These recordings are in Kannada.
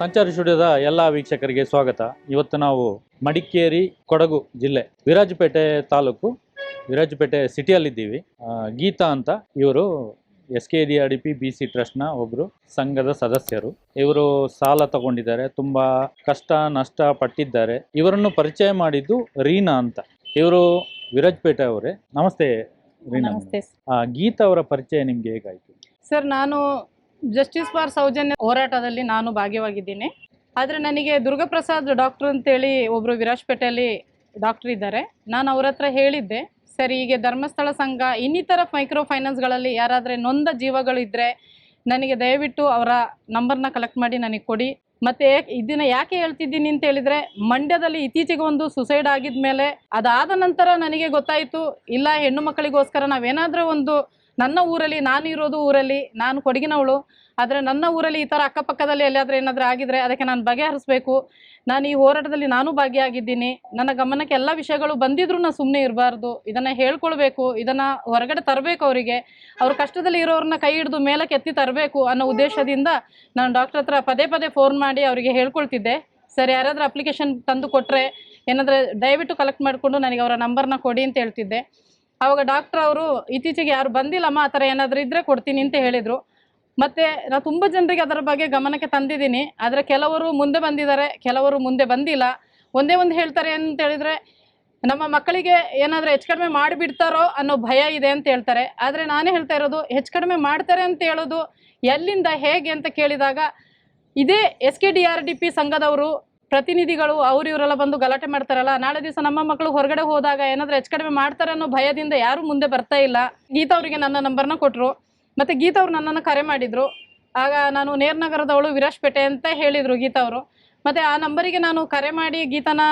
ಸಂಚಾರಿ ಸ್ಟುಡಿಯೋದ ಎಲ್ಲ ವೀಕ್ಷಕರಿಗೆ ಸ್ವಾಗತ. ಇವತ್ತು ನಾವು ಮಡಿಕೇರಿ ಕೊಡಗು ಜಿಲ್ಲೆ ವಿರಾಜಪೇಟೆ ತಾಲೂಕು ವಿರಾಜಪೇಟೆ ಸಿಟಿಯಲ್ಲಿದ್ದೀವಿ. ಗೀತಾ ಅಂತ ಇವರು S K D R D P B C ಟ್ರಸ್ಟ್ನ ಒಬ್ಬರು ಸಂಘದ ಸದಸ್ಯರು. ಇವರು ಸಾಲ ತಗೊಂಡಿದ್ದಾರೆ ತುಂಬ ಕಷ್ಟ ನಷ್ಟ ಪಟ್ಟಿದ್ದಾರೆ. ಇವರನ್ನು ಪರಿಚಯ ಮಾಡಿದ್ದು ರೀನಾ ಅಂತ. ಇವರು ವಿರಾಜಪೇಟೆ ಅವರೇ. ನಮಸ್ತೆ ರೀನಾ. ಗೀತಾ ಅವರ ಪರಿಚಯ ನಿಮ್ಗೆ ಹೇಗಾಯ್ತು? ಸರ್ ನಾನು ಜಸ್ಟಿಸ್ ಫಾರ್ ಸೌಜನ್ಯ ಹೋರಾಟದಲ್ಲಿ ನಾನು ಭಾಗಿಯಾಗಿದ್ದೀನಿ. ಆದರೆ ನನಗೆ ದುರ್ಗಾಪ್ರಸಾದ್ ಡಾಕ್ಟರ್ ಅಂತೇಳಿ ಒಬ್ಬರು ವಿರಾಜಪೇಟೆಯಲ್ಲಿ ಡಾಕ್ಟರ್ ಇದ್ದಾರೆ. ನಾನು ಅವ್ರ ಹತ್ರ ಹೇಳಿದ್ದೆ, ಸರಿ, ಹೀಗೆ ಧರ್ಮಸ್ಥಳ ಸಂಘ, ಇನ್ನಿತರ ಮೈಕ್ರೋ ಫೈನಾನ್ಸ್ಗಳಲ್ಲಿ ಯಾರಾದರೆ ನೊಂದ ಜೀವಗಳು ಇದ್ದರೆ ನನಗೆ ದಯವಿಟ್ಟು ಅವರ ನಂಬರ್ನ ಕಲೆಕ್ಟ್ ಮಾಡಿ ನನಗೆ ಕೊಡಿ. ಮತ್ತೆ ಇದನ್ನು ಯಾಕೆ ಹೇಳ್ತಿದ್ದೀನಿ ಅಂತ ಹೇಳಿದ್ರೆ, ಮಂಡ್ಯದಲ್ಲಿ ಇತ್ತೀಚೆಗೆ ಒಂದು ಸುಸೈಡ್ ಆಗಿದ್ಮೇಲೆ ಅದಾದ ನಂತರ ನನಗೆ ಗೊತ್ತಾಯಿತು, ಇಲ್ಲ, ಹೆಣ್ಣು ಮಕ್ಕಳಿಗೋಸ್ಕರ ನಾವೇನಾದರೂ ಒಂದು ನನ್ನ ಊರಲ್ಲಿ, ನಾನು ಇರೋದು ಊರಲ್ಲಿ, ನಾನು ಕೊಡಗಿನವಳು, ಆದರೆ ನನ್ನ ಊರಲ್ಲಿ ಈ ಥರ ಅಕ್ಕಪಕ್ಕದಲ್ಲಿ ಎಲ್ಲಿಯಾದರೂ ಏನಾದರೂ ಆಗಿದ್ರೆ ಅದಕ್ಕೆ ನಾನು ಬಗೆಹರಿಸ್ಬೇಕು. ನಾನು ಈ ಹೋರಾಟದಲ್ಲಿ ನಾನು ಭಾಗಿಯಾಗಿದ್ದೀನಿ. ನನ್ನ ಗಮನಕ್ಕೆ ಎಲ್ಲ ವಿಷಯಗಳು ಬಂದಿದ್ರೂ ನಾನು ಸುಮ್ಮನೆ ಇರಬಾರ್ದು. ಇದನ್ನು ಹೇಳ್ಕೊಳ್ಬೇಕು, ಇದನ್ನು ಹೊರಗಡೆ ತರಬೇಕು ಅವರಿಗೆ. ಅವ್ರ ಕಷ್ಟದಲ್ಲಿ ಇರೋರನ್ನ ಕೈ ಹಿಡಿದು ಮೇಲಕ್ಕೆ ಎತ್ತಿ ತರಬೇಕು ಅನ್ನೋ ಉದ್ದೇಶದಿಂದ ನಾನು ಡಾಕ್ಟರ್ ಹತ್ರ ಪದೇ ಪದೇ ಫೋನ್ ಮಾಡಿ ಅವರಿಗೆ ಹೇಳ್ಕೊಳ್ತಿದ್ದೆ. ಸರ್, ಯಾರಾದರೂ ಅಪ್ಲಿಕೇಶನ್ ತಂದು ಕೊಟ್ಟರೆ ಏನಾದರೆ ದಯವಿಟ್ಟು ಕಲೆಕ್ಟ್ ಮಾಡಿಕೊಂಡು ನನಗೆ ಅವರ ನಂಬರ್ನ ಕೊಡಿ ಅಂತ ಹೇಳ್ತಿದ್ದೆ. ಆವಾಗ ಡಾಕ್ಟರ್ ಅವರು, ಇತ್ತೀಚೆಗೆ ಯಾರು ಬಂದಿಲ್ಲಮ್ಮ? ಆ ಥರ ಏನಾದರೂ ಇದ್ದರೆ ಕೊಡ್ತೀನಿ ಅಂತ ಹೇಳಿದರು. ಮತ್ತು ನಾನು ತುಂಬ ಜನರಿಗೆ ಅದರ ಬಗ್ಗೆ ಗಮನಕ್ಕೆ ತಂದಿದ್ದೀನಿ. ಆದರೆ ಕೆಲವರು ಮುಂದೆ ಬಂದಿದ್ದಾರೆ, ಕೆಲವರು ಮುಂದೆ ಬಂದಿಲ್ಲ. ಒಂದೇ ಒಂದು ಹೇಳ್ತಾರೆ ಅಂತ ಹೇಳಿದರೆ, ನಮ್ಮ ಮಕ್ಕಳಿಗೆ ಏನಾದರೂ ಹೆಚ್ಚು ಕಡಿಮೆ ಮಾಡಿಬಿಡ್ತಾರೋ ಅನ್ನೋ ಭಯ ಇದೆ ಅಂತ ಹೇಳ್ತಾರೆ. ಆದರೆ ನಾನೇ ಹೇಳ್ತಾ ಇರೋದು, ಹೆಚ್ಚು ಕಡಿಮೆ ಮಾಡ್ತಾರೆ ಅಂತ ಹೇಳೋದು ಎಲ್ಲಿಂದ ಹೇಗೆ ಅಂತ ಕೇಳಿದಾಗ, ಇದೇ S K D R D P ಸಂಘದವರು ಪ್ರತಿನಿಧಿಗಳು, ಅವ್ರು ಇವರೆಲ್ಲ ಬಂದು ಗಲಾಟೆ ಮಾಡ್ತಾರಲ್ಲ, ನಾಳೆ ದಿವಸ ನಮ್ಮ ಮಕ್ಕಳು ಹೊರಗಡೆ ಹೋದಾಗ ಏನಾದರೂ ಹೆಚ್ಚು ಕಡಿಮೆ ಮಾಡ್ತಾರನ್ನೋ ಭಯದಿಂದ ಯಾರೂ ಮುಂದೆ ಬರ್ತಾ ಇಲ್ಲ. ಗೀತಾ ಅವರಿಗೆ ನನ್ನ ನಂಬರ್ನ ಕೊಟ್ಟರು ಮತ್ತು ಗೀತಾ ಅವರು ನನ್ನನ್ನು ಕರೆ ಮಾಡಿದರು. ಆಗ ನಾನು ನೇರ್ನಗರದವಳು ವಿರಾಜ್ಪೇಟೆ ಅಂತ ಹೇಳಿದರು ಗೀತಾ ಅವರು. ಮತ್ತು ಆ ನಂಬರಿಗೆ ನಾನು ಕರೆ ಮಾಡಿ ಗೀತಾನ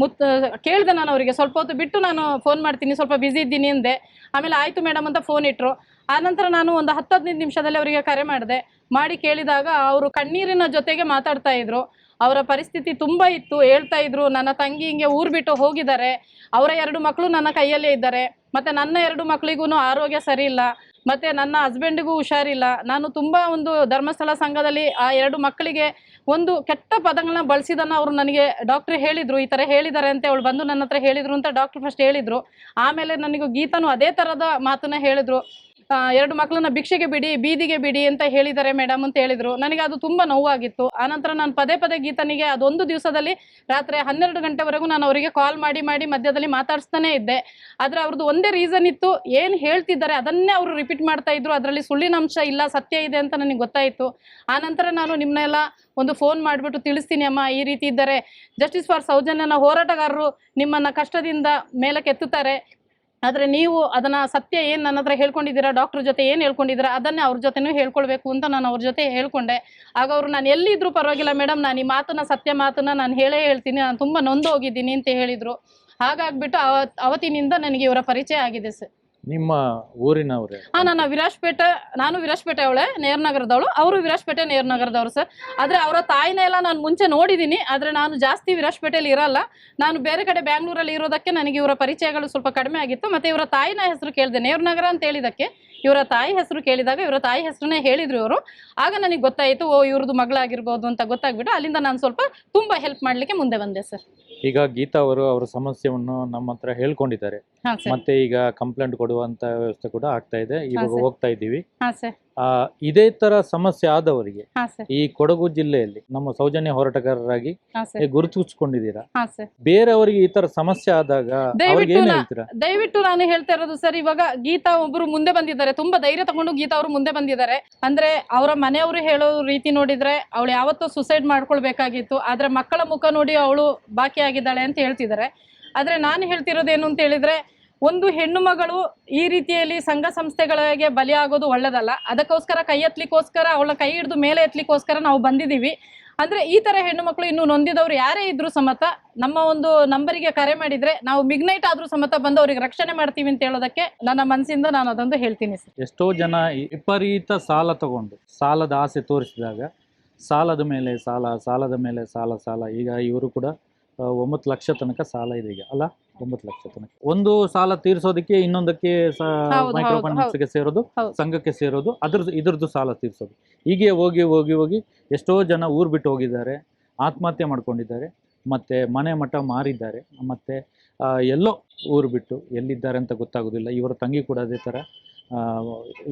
ಮುತ್, ಕೇಳಿದೆ ನಾನು ಅವರಿಗೆ. ಸ್ವಲ್ಪ ಹೊತ್ತು ಬಿಟ್ಟು ನಾನು ಫೋನ್ ಮಾಡ್ತೀನಿ, ಸ್ವಲ್ಪ ಬ್ಯುಸಿ ಇದ್ದೀನಿ ಅಂದೆ. ಆಮೇಲೆ ಆಯಿತು ಮೇಡಮ್ ಅಂತ ಫೋನ್ ಇಟ್ಟರು ಆನಂತರ ನಾನು ಒಂದು ಹತ್ತು ಹದಿನೈದು ನಿಮಿಷದಲ್ಲಿ ಅವರಿಗೆ ಕರೆ ಮಾಡಿದೆ. ಮಾಡಿ ಕೇಳಿದಾಗ ಅವರು ಕಣ್ಣೀರಿನ ಜೊತೆಗೆ ಮಾತಾಡ್ತಾ ಇದ್ರು. ಅವರ ಪರಿಸ್ಥಿತಿ ತುಂಬ ಇತ್ತು. ಹೇಳ್ತಾ ಇದ್ರು, ನನ್ನ ತಂಗಿ ಹಿಂಗೆ ಊರು ಬಿಟ್ಟು ಹೋಗಿದ್ದಾರೆ. ಅವರ ಎರಡು ಮಕ್ಕಳು ನನ್ನ ಕೈಯಲ್ಲೇ ಇದ್ದಾರೆ. ಮತ್ತು ನನ್ನ ಎರಡು ಮಕ್ಕಳಿಗೂ ಆರೋಗ್ಯ ಸರಿ ಇಲ್ಲ ಮತ್ತು ನನ್ನ ಹಸ್ಬೆಂಡಿಗೂ ಹುಷಾರಿಲ್ಲ. ನಾನು ತುಂಬ ಒಂದು ಧರ್ಮಸ್ಥಳ ಸಂಘದಲ್ಲಿ ಆ ಎರಡು ಮಕ್ಕಳಿಗೆ ಒಂದು ಕೆಟ್ಟ ಪದಗಳನ್ನ ಬಳಸಿದನ್ನು ಅವರು ನನಗೆ ಡಾಕ್ಟ್ರ್ ಹೇಳಿದರು. ಈ ಥರ ಹೇಳಿದ್ದಾರೆ ಅಂತ ಅವಳು ಬಂದು ನನ್ನ ಹತ್ರ ಹೇಳಿದರು ಅಂತ ಡಾಕ್ಟ್ರ್ ಫಸ್ಟ್ ಹೇಳಿದರು. ಆಮೇಲೆ ನನಗೂ ಗೀತನು ಅದೇ ಥರದ ಮಾತನ್ನ ಹೇಳಿದರು. ಎರಡು ಮಕ್ಕಳನ್ನ ಭಿಕ್ಷೆಗೆ ಬಿಡಿ, ಬೀದಿಗೆ ಬಿಡಿ ಅಂತ ಹೇಳಿದ್ದಾರೆ ಮೇಡಮ್ ಅಂತ ಹೇಳಿದರು. ನನಗೆ ಅದು ತುಂಬ ನೋವಾಗಿತ್ತು. ಆನಂತರ ನಾನು ಪದೇ ಪದೇ ಗೀತನಿಗೆ ಅದೊಂದು ದಿವಸದಲ್ಲಿ ರಾತ್ರಿ ಹನ್ನೆರಡು ಗಂಟೆವರೆಗೂ ನಾನು ಅವರಿಗೆ ಕಾಲ್ ಮಾಡಿ ಮಾಡಿ ಮಧ್ಯದಲ್ಲಿ ಮಾತಾಡಿಸ್ತಾನೆ ಇದ್ದೆ. ಆದರೆ ಅವ್ರದ್ದು ಒಂದೇ ರೀಸನ್ ಇತ್ತು, ಏನು ಹೇಳ್ತಿದ್ದಾರೆ ಅದನ್ನೇ ಅವರು ರಿಪೀಟ್ ಮಾಡ್ತಾ ಇದ್ರು. ಅದರಲ್ಲಿ ಸುಳ್ಳಿನ ಅಂಶ ಇಲ್ಲ, ಸತ್ಯ ಇದೆ ಅಂತ ನನಗೆ ಗೊತ್ತಾಯಿತು. ಆನಂತರ ನಾನು ನಿಮ್ಮನ್ನೆಲ್ಲ ಒಂದು ಫೋನ್ ಮಾಡಿಬಿಟ್ಟು ತಿಳಿಸ್ತೀನಿ, ಅಮ್ಮ, ಈ ರೀತಿ ಇದ್ದಾರೆ. ಜಸ್ಟಿಸ್ ಫಾರ್ ಸೌಜನ್ಯನ ಹೋರಾಟಗಾರರು ನಿಮ್ಮನ್ನು ಕಷ್ಟದಿಂದ ಮೇಲಕ್ಕೆ ಎತ್ತುತ್ತಾರೆ ಆದರೆ ನೀವು ಅದನ್ನು ಸತ್ಯ ಏನು ನನ್ನ ಹತ್ರ ಹೇಳ್ಕೊಂಡಿದ್ದೀರಾ ಡಾಕ್ಟ್ರ್ ಜೊತೆ ಏನು ಹೇಳ್ಕೊಂಡಿದ್ದೀರಾ, ಅದನ್ನೇ ಅವ್ರ ಜೊತೆನೂ ಹೇಳ್ಕೊಳ್ಬೇಕು ಅಂತ ನಾನು ಅವ್ರ ಜೊತೆ ಹೇಳ್ಕೊಂಡೆ. ಆಗ ಅವರು ನಾನು ಎಲ್ಲಿದ್ದರೂ ಪರವಾಗಿಲ್ಲ ಮೇಡಮ್, ನಾನು ಈ ಮಾತನ್ನ, ಸತ್ಯ ಮಾತನ್ನ ನಾನು ಹೇಳೇ ಹೇಳ್ತೀನಿ, ನಾನು ತುಂಬ ನೊಂದು ಹೋಗಿದ್ದೀನಿ ಅಂತ ಹೇಳಿದರು. ಹಾಗಾಗ್ಬಿಟ್ಟು ಅವತ್, ಅವತ್ತಿನಿಂದ ನನಗೆ ಇವರ ಪರಿಚಯ ಆಗಿದೆ ಸರ್. ನಿಮ್ಮ ಊರಿನವರೇ ಹಾ, ನಾನು ವಿರಾಜ್ಪೇಟೆ ನಾನು ವಿರಾಜ್ಪೇಟೆ ಅವಳೆ, ನೇರ್ನಗರದವಳು. ಅವರು ವಿರಾಜ್ಪೇಟೆ, ನೇರ್ನಗರದವರು ಸರ್. ಆದ್ರೆ ಅವರ ತಾಯಿನ ಎಲ್ಲ ನಾನು ಮುಂಚೆ ನೋಡಿದ್ದೀನಿ ಆದ್ರೆ ನಾನು ಜಾಸ್ತಿ ವಿರಾಜ್ಪೇಟೆಯಲ್ಲಿ ಇರಲ್ಲ. ನಾನು ಬೇರೆ ಕಡೆ ಬ್ಯಾಂಗ್ಳೂರಲ್ಲಿ ಇರೋದಕ್ಕೆ ನನಗೆ ಇವರ ಪರಿಚಯಗಳು ಸ್ವಲ್ಪ ಕಡಿಮೆ ಆಗಿತ್ತು. ಮತ್ತೆ ಇವರ ತಾಯಿನ ಹೆಸರು ಕೇಳಿದೆ, ನೇರ್ನಗರ ಅಂತ ಹೇಳಿದಕ್ಕೆ. ಇವರ ತಾಯಿ ಹೆಸರು ಕೇಳಿದಾಗ ಇವರ ತಾಯಿ ಹೆಸರನ್ನೇ ಹೇಳಿದ್ರು ಇವರು. ಆಗ ನನಗೆ ಗೊತ್ತಾಯಿತು, ಓ ಇವ್ರದ್ದು ಮಗಳಾಗಿರ್ಬೋದು ಅಂತ ಗೊತ್ತಾಗ್ಬಿಟ್ಟು ಅಲ್ಲಿಂದ ನಾನು ಸ್ವಲ್ಪ ತುಂಬ ಹೆಲ್ಪ್ ಮಾಡಲಿಕ್ಕೆ ಮುಂದೆ ಬಂದೆ ಸರ್. ಈಗ ಗೀತಾ ಅವರು ಅವರ ಸಮಸ್ಯೆಯನ್ನು ನಮ್ಮ ಹತ್ರ ಹೇಳ್ಕೊಂಡಿದ್ದಾರೆ. ಹಾಂ ಸರ್. ಮತ್ತೆ ಈಗ ಕಂಪ್ಲೇಂಟ್ ಕೊಡುವಂತ ವ್ಯವಸ್ಥೆ ಕೂಡ ಆಗ್ತಾ ಇದೆ. ಇವಾಗ ಹೋಗ್ತಾ ಇದ್ದೀವಿ. ಹಾಂ ಸರ್. ಆ, ಇದೇ ತರ ಸಮಸ್ಯೆ ಆದವರಿಗೆ ಈ ಕೊಡಗು ಜಿಲ್ಲೆಯಲ್ಲಿ ನಮ್ಮ ಸೌಜನ್ಯ ಹೋರಾಟಗಾರರಾಗಿ ಗುರುತಿಸಿಕೊಂಡಿದ್ದೀರಾ? ಬೇರೆಯವರಿಗೆ ಈ ತರ ಸಮಸ್ಯೆ ಆದಾಗ ದಯವಿಟ್ಟು ನಾನು ಹೇಳ್ತಾ ಇರೋದು ಸರ್ ಇವಾಗ ಗೀತಾ ಒಬ್ರು ಮುಂದೆ ಬಂದಿದ್ದಾರೆ. ತುಂಬಾ ಧೈರ್ಯ ತಗೊಂಡು ಗೀತಾ ಅವರು ಮುಂದೆ ಬಂದಿದ್ದಾರೆ. ಅಂದ್ರೆ ಅವರ ಮನೆಯವರು ಹೇಳೋ ರೀತಿ ನೋಡಿದ್ರೆ ಅವಳು ಯಾವತ್ತೋ ಸುಸೈಡ್ ಮಾಡ್ಕೊಳ್ಬೇಕಾಗಿತ್ತು. ಆದ್ರೆ ಮಕ್ಕಳ ಮುಖ ನೋಡಿ ಅವಳು ಬಾಕಿ ಆಗಿದ್ದಾಳೆ ಅಂತ ಹೇಳ್ತಿದ್ದಾರೆ. ಆದ್ರೆ ನಾನು ಹೇಳ್ತಿರೋದೇನು ಅಂತ ಹೇಳಿದ್ರೆ ಒಂದು ಹೆಣ್ಣು ಮಗಳು ಈ ರೀತಿಯಲ್ಲಿ ಸಂಘ ಸಂಸ್ಥೆಗಳಿಗೆ ಬಲಿಯಾಗೋದು ಒಳ್ಳೇದಲ್ಲ. ಅದಕ್ಕೋಸ್ಕರ ಕೈ ಎತ್ತಲಿಕ್ಕೋಸ್ಕರ, ಅವಳ ಕೈ ಹಿಡಿದು ಮೇಲೆ ಎತ್ತಲಿಕ್ಕೋಸ್ಕರ ನಾವು ಬಂದಿದ್ದೀವಿ. ಅಂದ್ರೆ ಈ ಥರ ಹೆಣ್ಣು ಮಕ್ಕಳು ಇನ್ನು ನೊಂದಿದವರು ಯಾರೇ ಇದ್ರೂ ಸಮೇತ ನಮ್ಮ ಒಂದು ನಂಬರಿಗೆ ಕರೆ ಮಾಡಿದರೆ ನಾವು ಮಿಗ್ನೈಟ್ ಆದ್ರೂ ಸಮೇತ ಬಂದು ಅವ್ರಿಗೆ ರಕ್ಷಣೆ ಮಾಡ್ತೀವಿ ಅಂತ ಹೇಳೋದಕ್ಕೆ ನನ್ನ ಮನಸ್ಸಿಂದ ನಾನು ಅದೊಂದು ಹೇಳ್ತೀನಿ ಸರ್. ಎಷ್ಟೋ ಜನ ವಿಪರೀತ ಸಾಲ ತಗೊಂಡು, ಸಾಲದ ಆಸೆ ತೋರಿಸಿದಾಗ ಸಾಲದ ಮೇಲೆ ಸಾಲ, ಸಾಲದ ಮೇಲೆ ಸಾಲ ಸಾಲ. ಈಗ ಇವರು ಕೂಡ ಒಂಬತ್ತು ಲಕ್ಷ ತನಕ ಸಾಲ ಇದೆ ಈಗ, ಅಲ್ಲ? ಒಂಬತ್ತು ಲಕ್ಷ ತನಕ. ಒಂದು ಸಾಲ ತೀರಿಸೋದಕ್ಕೆ ಇನ್ನೊಂದಕ್ಕೆ ಮೈಕ್ರೋ ಫೈನಾನ್ಸ್ಗೆ ಸೇರೋದು ಸಂಘಕ್ಕೆ ಸೇರೋದು ಅದ್ರ ಇದ್ರದ್ದು ಸಾಲ ತೀರಿಸೋದು. ಹೀಗೆ ಹೋಗಿ ಹೋಗಿ ಹೋಗಿ ಎಷ್ಟೋ ಜನ ಊರು ಬಿಟ್ಟು ಹೋಗಿದ್ದಾರೆ ಆತ್ಮಹತ್ಯೆ ಮಾಡ್ಕೊಂಡಿದ್ದಾರೆ ಮತ್ತೆ ಮನೆ ಮಠ ಮಾರಿದ್ದಾರೆ ಮತ್ತೆ ಎಲ್ಲೋ ಊರು ಬಿಟ್ಟು ಎಲ್ಲಿದ್ದಾರೆ ಅಂತ ಗೊತ್ತಾಗೋದಿಲ್ಲ. ಇವರ ತಂಗಿ ಕೂಡ ಅದೇ ಥರ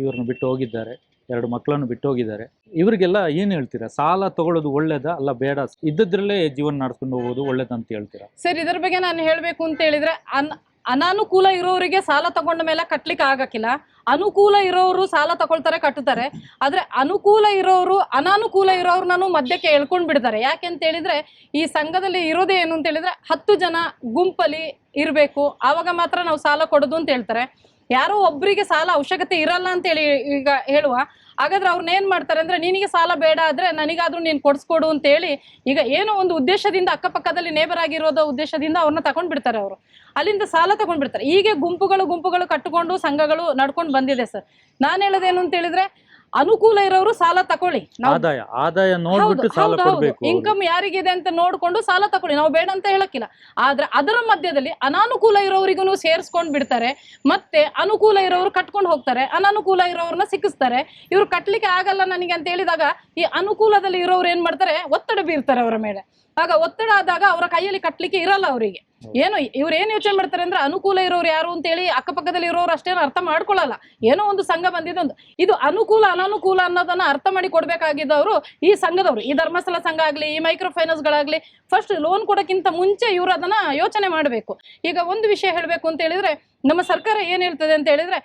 ಇವ್ರನ್ನ ಬಿಟ್ಟು ಹೋಗಿದ್ದಾರೆ. ಎರಡು ಮಕ್ಕಳನ್ನು ಬಿಟ್ಟು ಹೋಗಿದ್ದಾರೆ ಇವರಿಗೆಲ್ಲ ಏನು ಹೇಳ್ತೀರಾ? ಸಾಲ ತಗೊಳ್ಳೋದು ಒಳ್ಳೇದಾ? ಅಲ್ಲ ಬೇಡ? ಇದ್ದದ್ರಲ್ಲೇ ಜೀವನ ನಡೆಸ್ಕೊಂಡು ಹೋಗೋದು ಒಳ್ಳೇದಂತ ಹೇಳ್ತೀರಾ? ಸರ್, ಇದ್ರ ಬಗ್ಗೆ ನಾನು ಹೇಳಬೇಕು ಅಂತ ಹೇಳಿದ್ರೆ, ಅನ್, ಅನಾನುಕೂಲ ಇರೋರಿಗೆ ಸಾಲ ತಗೊಂಡ ಮೇಲೆ ಕಟ್ಲಿಕ್ಕೆ ಆಗಕ್ಕಿಲ್ಲ. ಅನುಕೂಲ ಇರೋರು ಸಾಲ ತಗೊಳ್ತಾರೆ ಕಟ್ಟುತ್ತಾರೆ ಆದ್ರೆ ಅನುಕೂಲ ಇರೋರು, ಅನಾನುಕೂಲ ಇರೋರ್ನೂ ಮಧ್ಯಕ್ಕೆ ಎಳ್ಕೊಂಡ್ ಬಿಡ್ತಾರೆ. ಯಾಕೆ ಅಂತ ಹೇಳಿದ್ರೆ, ಈ ಸಂಘದಲ್ಲಿ ಇರೋದೇ ಏನು ಅಂತ ಹೇಳಿದ್ರೆ, ಹತ್ತು ಜನ ಗುಂಪಲ್ಲಿ ಇರಬೇಕು. ಆವಾಗ ಮಾತ್ರ ನಾವು ಸಾಲ ಕೊಡೋದು ಅಂತ ಹೇಳ್ತಾರೆ. ಯಾರೋ ಒಬ್ಬರಿಗೆ ಸಾಲ ಅವಶ್ಯಕತೆ ಇರಲ್ಲ ಅಂತ ಹೇಳಿ ಈಗ ಹೇಳುವ. ಹಾಗಾದ್ರೆ ಅವ್ರನ್ನ ಏನ್ ಮಾಡ್ತಾರೆ ಅಂದ್ರೆ, ನಿನಗೆ ಸಾಲ ಬೇಡ ಆದ್ರೆ ನನಗಾದ್ರೂ ನೀನು ಕೊಡಿಸ್ಕೊಡು ಅಂತ ಹೇಳಿ ಈಗ ಏನೋ ಒಂದು ಉದ್ದೇಶದಿಂದ ಅಕ್ಕಪಕ್ಕದಲ್ಲಿ ನೇಬರ್ ಆಗಿರೋದ ಉದ್ದೇಶದಿಂದ ಅವ್ರನ್ನ ತಗೊಂಡ್ ಬಿಡ್ತಾರೆ ಅವರು. ಅಲ್ಲಿಂದ ಸಾಲ ತಗೊಂಡ್ಬಿಡ್ತಾರೆ ಹೀಗೆ ಗುಂಪುಗಳು ಗುಂಪುಗಳು ಕಟ್ಟಿಕೊಂಡು, ಸಂಘಗಳು ನಡ್ಕೊಂಡು ಬಂದಿದೆ ಸರ್. ನಾನು ಹೇಳೋದೇನು ಅಂತ ಹೇಳಿದ್ರೆ ಅನುಕೂಲ ಇರೋರು ಸಾಲ ತಕೊಳ್ಳಿ. ಆದಾಯ ಆದಾಯ ನೋಡ್ಬಿಟ್ಟು ಸಾಲ ಕೊಡಬೇಕು ಇನ್ಕಮ್ ಯಾರಿಗಿದೆ ಅಂತ ನೋಡ್ಕೊಂಡು ಸಾಲ ತಕೊಳ್ಳಿ. ನಾವು ಬೇಡ ಅಂತ ಹೇಳಕ್ಕಿಲ್ಲ. ಆದ್ರೆ ಅದರ ಮಧ್ಯದಲ್ಲಿ ಅನಾನುಕೂಲ ಇರೋರಿಗೂ ಸೇರಿಸ್ಕೊಂಡ್ ಬಿಡ್ತಾರೆ. ಮತ್ತೆ ಅನುಕೂಲ ಇರೋರು ಕಟ್ಕೊಂಡು ಹೋಗ್ತಾರೆ. ಅನಾನುಕೂಲ ಇರೋರ್ನ ಸಿಕ್ಕಿಸ್ತಾರೆ. ಇವ್ರು ಕಟ್ಲಿಕ್ಕೆ ಆಗಲ್ಲ ನನಗೆ ಅಂತ ಹೇಳಿದಾಗ ಈ ಅನುಕೂಲದಲ್ಲಿ ಇರೋರು ಏನ್ ಮಾಡ್ತಾರೆ? ಒತ್ತಡ ಬೀರ್ತಾರೆ ಅವರ ಮೇಲೆ. ಆಗ ಒತ್ತಡ ಆದಾಗ ಅವರ ಕೈಯಲ್ಲಿ ಕಟ್ಟಲಿಕ್ಕೆ ಇರಲ್ಲ ಅವರಿಗೆ. ಏನು ಇವ್ರು ಏನ್ ಯೋಚನೆ ಮಾಡ್ತಾರೆ ಅಂದ್ರೆ ಅನುಕೂಲ ಇರೋರು ಯಾರು ಅಂತೇಳಿ ಅಕ್ಕಪಕ್ಕದಲ್ಲಿ ಇರೋರು ಅಷ್ಟೇನು ಅರ್ಥ ಮಾಡ್ಕೊಳ್ಳಲ್ಲ. ಏನೋ ಒಂದು ಸಂಘ ಬಂದಿದ್ದೊಂದು ಒಂದು. ಇದು ಅನುಕೂಲ ಅನಾನುಕೂಲ ಅನ್ನೋದನ್ನ ಅರ್ಥ ಮಾಡಿ ಕೊಡ್ಬೇಕಾಗಿದ್ದವರು ಈ ಸಂಘದವರು. ಈ ಧರ್ಮಸ್ಥಳ ಸಂಘ ಆಗ್ಲಿ ಈ ಮೈಕ್ರೋ ಫೈನಾನ್ಸ್ಗಳಾಗ್ಲಿ ಫಸ್ಟ್ ಲೋನ್ ಕೊಡೋಕ್ಕಿಂತ ಮುಂಚೆ ಇವರು ಅದನ್ನ ಯೋಚನೆ ಮಾಡಬೇಕು. ಈಗ ಒಂದು ವಿಷಯ ಹೇಳಬೇಕು ಅಂತ ಹೇಳಿದ್ರೆ ನಮ್ಮ ಸರ್ಕಾರ ಏನ್ ಹೇಳ್ತದೆ ಅಂತ ಹೇಳಿದ್ರೆ